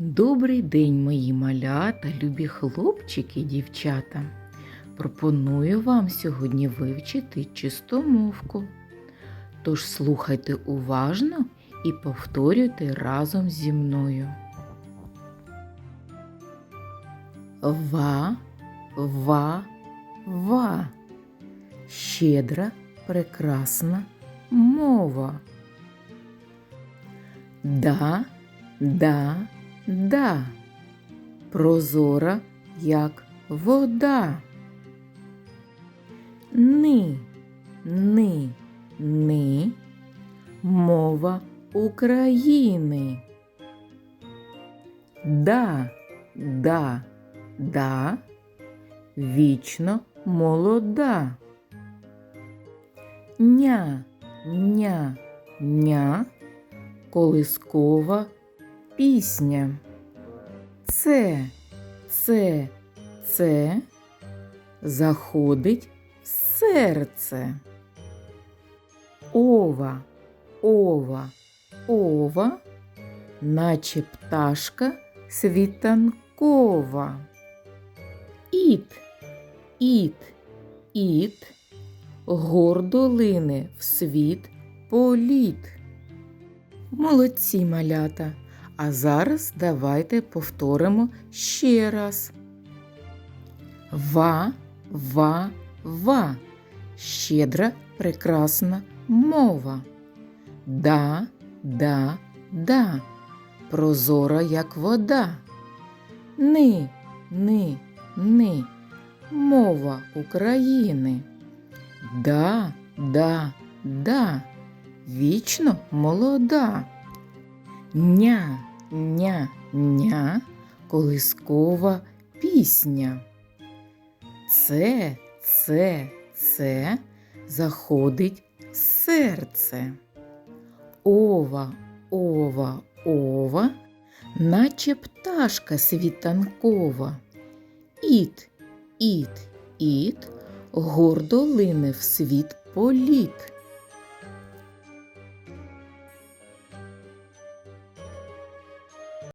Добрий день, мої малята, любі хлопчики і дівчата. Пропоную вам сьогодні вивчити чистомовку. Тож слухайте уважно і повторюйте разом зі мною. Ва, ва, ва. Щедра, прекрасна мова. Да, да, да. Прозора, як вода. Ни, ни, ни. Мова України. Да, да, да. Вічно молода. Ня, ня, ня. Колискова пісня. Це, це, це заходить в серце. Ова, ова, ова, наче пташка світанкова. Іт, іт, іт, гордо лине в світ політ. Молодці малята. А зараз давайте повторимо ще раз. Ва, ва, ва. Щедра, прекрасна мова. Да, да, да. Прозора, як вода. Ни, ни, ни. Мова України. Да, да, да. Вічно молода. Ня, ня, ня, колискова пісня. Це, це, це заходить серце. Ова, ова, ова, наче пташка світанкова. Іт, іт, іт, гордо лине в світ політ.